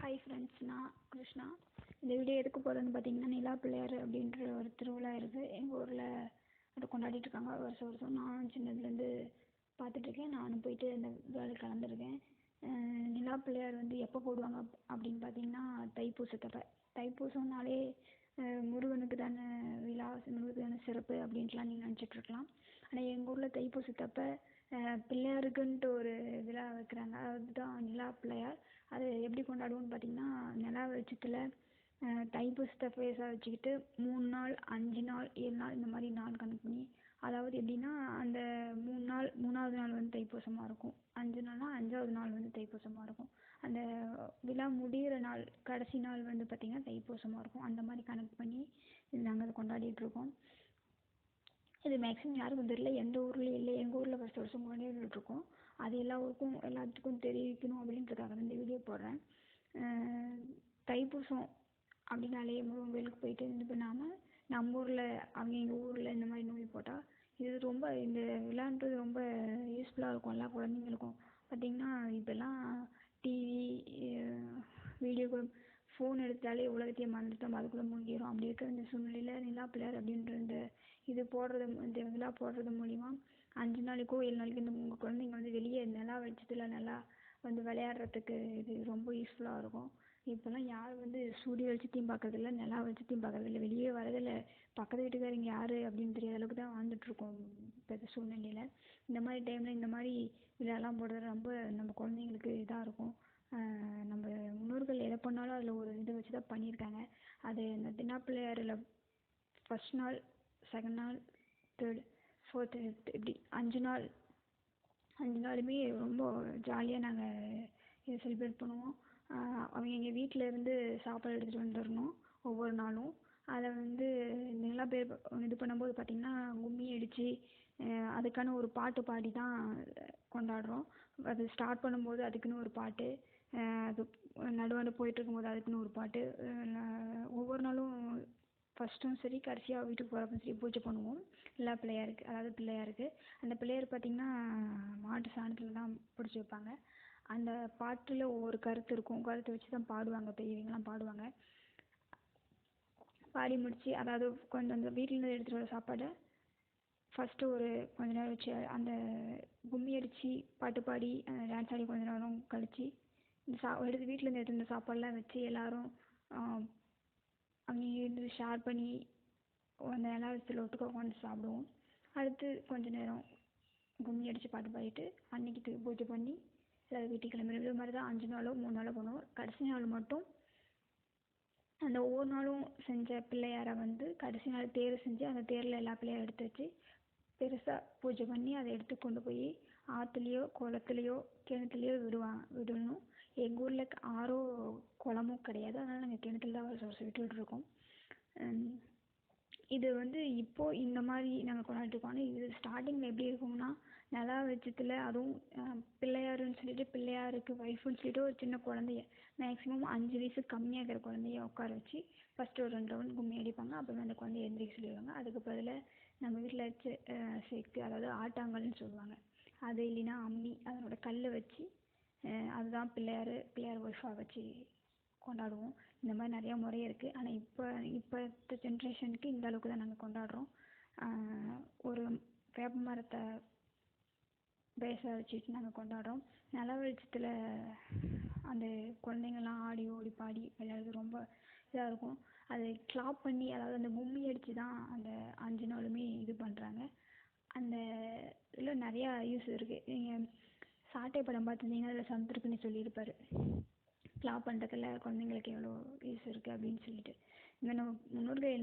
Hi friends நான் கிருஷ்ணா. இந்த video எதுக்கு போகிறதுன்னு பார்த்தீங்கன்னா நிலா பிள்ளையார் அப்படின்ற ஒரு திருவிழா இருக்குது எங்கள் ஊரில் அதை கொண்டாடிட்டு இருக்காங்க. வருஷம் வருஷம். நான் சின்னதுலேருந்து பார்த்துட்ருக்கேன் நானும் போயிட்டு அந்த விழாவில் கலந்துருக்கேன் நிலா பிள்ளையார் வந்து எப்போ போடுவாங்க அப்படின்னு பார்த்தீங்கன்னா தைப்பூசத்தப்போ தைப்பூசம்னாலே முருகனுக்கு தானே விழா முருகனுக்கு தானே சிறப்பு அப்படின்ட்டுலாம் நீங்கள் நினச்சிட்ருக்கலாம் ஆனால் எங்கள் ஊரில் தைப்பூசத்தப்போ பிள்ளையாருக்குன்ட்டு ஒரு விழா வைக்கிறாங்க. அதுதான் நிலா பிள்ளையார். அது எப்படி கொண்டாடுவோம்னு பார்த்தீங்கன்னா நிலா வெளிச்சத்தில் தைப்பூசத்தை ஃபேஸாக வச்சுக்கிட்டு மூணு நாள் அஞ்சு நாள் ஏழு நாள் இந்த மாதிரி நாள் கணக்கு பண்ணி அதாவது எப்படின்னா அந்த மூணு நாள் மூணாவது நாள் வந்து தைப்பூசமாக இருக்கும். அஞ்சு நாள்னா அஞ்சாவது நாள் வந்து தைப்பூசமாக இருக்கும். அந்த விழா முடிகிற நாள் கடைசி நாள் வந்து பார்த்திங்கன்னா தைப்பூசமாக இருக்கும். அந்த மாதிரி கணக்கு பண்ணி நாங்கள் அதை கொண்டாடிட்டுருக்கோம் இது மேக்ஸிமம் யாருக்கும் தெரியல. எந்த ஊர்லேயும் இல்லை. எங்கள் ஊரில் வருஷம் வருஷம் கொண்டாடிட்டுருக்கோம் அது எல்லா ஊருக்கும் எல்லாத்துக்கும் தெரிவிக்கணும் அப்படின்றதுக்காக தான் இந்த வீடியோ போடுறேன். தைப்பூசம் அப்படின்னாலே முருகன் கோயிலுக்கு போயிட்டு இது பண்ணாமல் நம்ம ஊரில் அவங்க எங்கள் ஊரில் இந்த மாதிரி நோய் போட்டால் இது ரொம்ப இந்த விழான்றது ரொம்ப யூஸ்ஃபுல்லாக இருக்கும் எல்லா குழந்தைங்களுக்கும். பார்த்திங்கன்னா இப்போல்லாம் டிவி வீடியோ கேம் ஃபோன் எடுத்தாலே உலகத்தையே மறந்துட்டு நம்ம அதுக்குள்ளே மூழ்கிடும் அப்படி இருக்கிற இந்த சூழ்நிலையில் நிலா பிள்ளையார் அப்படின்ற இந்த இது போடுறது இந்த விழா போடுறது மூலிமா அஞ்சு நாளைக்கோ ஏழு நாளைக்கு இந்த உங்கள் குழந்தைங்க வந்து வெளியே நிலா வெளிச்சத்தில் நல்லா வந்து விளையாடுறதுக்கு இது ரொம்ப யூஸ்ஃபுல்லாக இருக்கும். இப்போல்லாம் யாரும் வந்து சூரிய வெளிச்சத்தையும் பார்க்கறதில்ல நிலா வெளிச்சத்தையும் பார்க்கறதில்ல வெளியே வரதில்லை பக்கத்து வீட்டுக்காரங்க யார் அப்படின்னு தெரியாத அளவுக்கு தான் வாழ்ந்துட்டுருக்கோம் இப்போ சூழ்நிலையில். இந்த மாதிரி டைமில் இந்த மாதிரி விழாலாம் போடுறது ரொம்ப நம்ம குழந்தைங்களுக்கு இதாக இருக்கும். நம்ம முன்னோர்கள் எதை பண்ணாலும் அதில் ஒரு இதை வச்சு தான் பண்ணியிருக்காங்க. அது இந்த தினா பிள்ளையாரில் ஃபஸ்ட் நாள் செகண்ட் நாள் தேர்டு ஃபோர்த்து ஃபிஃப்த்து இப்படி அஞ்சு நாள் அஞ்சு நாளுமே ரொம்ப ஜாலியாக நாங்கள் இதை செலிப்ரேட் பண்ணுவோம். அவங்க எங்கள் வீட்டில் இருந்து சாப்பாடு எடுத்துகிட்டு வந்துடணும் ஒவ்வொரு நாளும். அதை வந்து நிலா பேர் இது பண்ணும்போது பார்த்திங்கன்னா கும்மி அடித்து அதுக்கான ஒரு பாட்டு பாடி தான் கொண்டாடுறோம். அது ஸ்டார்ட் பண்ணும்போது அதுக்குன்னு ஒரு பாட்டு அது நடுவாண்டு போயிட்டு இருக்கும்போது அதுக்குன்னு ஒரு பாட்டு ஃபஸ்ட்டும் சரி கடைசியாக வீட்டுக்கு போகிறப்ப சரி பூஜை பண்ணுவோம். எல்லா பிள்ளையாருக்கு அதாவது பிள்ளையாருக்கு. அந்த பிள்ளையார் பார்த்தீங்கன்னா மாட்டு சாணத்தில் தான் பிடிச்சி வைப்பாங்க. அந்த பாட்டில் ஒவ்வொரு கருத்து இருக்கும். கருத்தை வச்சு தான் பாடுவாங்க பெரியவங்கலாம் பாடுவாங்க. பாடி முடித்து அதாவது கொஞ்சம் அந்த வீட்டிலேருந்து எடுத்துகிட்டு வர சாப்பாடை ஃபஸ்ட்டு ஒரு கொஞ்ச நேரம் வச்சு அந்த கும்மி அடித்து பாட்டு பாடி டான்ஸ் ஆடி கொஞ்ச நேரம் கழித்து இந்த சா எடுத்து வீட்டிலேருந்து எடுத்துகிட்டு வந்த சாப்பாடெலாம் வச்சு எல்லோரும் அங்கேயே இருந்து ஷேர் பண்ணி அந்த நிலா வெளிச்சத்தில் ஒட்டுக்கா உட்காந்து சாப்பிடுவோம். அடுத்து கொஞ்ச நேரம் கும்மி அடித்து பாட்டு பாடிட்டு அன்னைக்கு பூஜை பண்ணி எல்லோரும் வீட்டுக்கு கிளம்பிடுவோம். இது மாதிரி தான் அஞ்சு நாளோ மூணு நாளோ பண்ணுவோம். கடைசி நாள் மட்டும் அந்த ஒவ்வொரு நாளும் செஞ்ச பிள்ளையாரை வந்து கடைசி நாள் தேர் செஞ்சு அந்த தேரில் எல்லா பிள்ளையாரும் எடுத்து வச்சு பெருசாக பூஜை பண்ணி அதை எடுத்து கொண்டு போய் ஆற்றுலையோ குளத்துலையோ கிணத்துலையோ விடுவாங்க விடணும். எங்கள் ஊரில் ஆறோ குளமும் கிடையாது. அதனால் நாங்கள் கிணத்துல தான் வருஷம் விட்டுட்ருக்கோம் இது வந்து இப்போது இந்த மாதிரி நாங்கள் கொண்டாடிட்டுருக்கோம். ஆனால் இது ஸ்டார்டிங்கில் எப்படி இருக்கும்னா நிலா வெளிச்சத்தில் அதுவும் பிள்ளையாருன்னு சொல்லிட்டு பிள்ளையாருக்கு ஒய்ஃபுன்னு சொல்லிட்டு ஒரு சின்ன குழந்தைய மேக்ஸிமம் அஞ்சு வயசு கம்மியாக இருக்கிற குழந்தைய உட்கார வச்சு ஃபஸ்ட்டு ஒரு ரெண்டு ரவுண்ட் கும்மி அடிப்பாங்க. அப்புறமே அந்த குழந்தைய எந்திரிக்க சொல்லிடுவாங்க. அதுக்கு பதில் நம்ம வீட்டில் வச்சு செக்கு அதாவது ஆட்டாங்கல்னு சொல்லுவாங்க. அது இல்லைன்னா அம்மி அதனோட கல்லை வச்சு அதுதான் பிள்ளையார் பிள்ளையார் ஒய்ஃபாக வச்சு கொண்டாடுவோம். இந்த மாதிரி நிறையா முறை இருக்குது ஆனால் இப்போ இப்போ ஜென்ரேஷனுக்கு இந்த அளவுக்கு தான் நாங்கள் கொண்டாடுறோம். ஒரு வேப்ப மரத்தை பேஸாக வச்சுட்டு நாங்கள் கொண்டாடுறோம். நில வெளிச்சத்தில் அந்த குழந்தைங்கள்லாம் ஆடி ஓடி பாடி விளையாடுறது ரொம்ப இதாக இருக்கும். அதை கிளாப் பண்ணி அதாவது அந்த கும்மி அடித்து தான் அந்த அஞ்சு நாளுமே இது பண்ணுறாங்க அந்த இதில் நிறையா யூஸ் இருக்குது நீங்கள் சாட்டை படம் பார்த்துருந்தீங்கன்னா அதில் சமுத்திரக்கனி சொல்லியிருப்பார். கிளாப் பண்ணுறதுல குழந்தைங்களுக்கு எவ்வளோ யூஸ் இருக்குது அப்படின்னு சொல்லிட்டு. இந்த நம்ம முன்னோர்கள்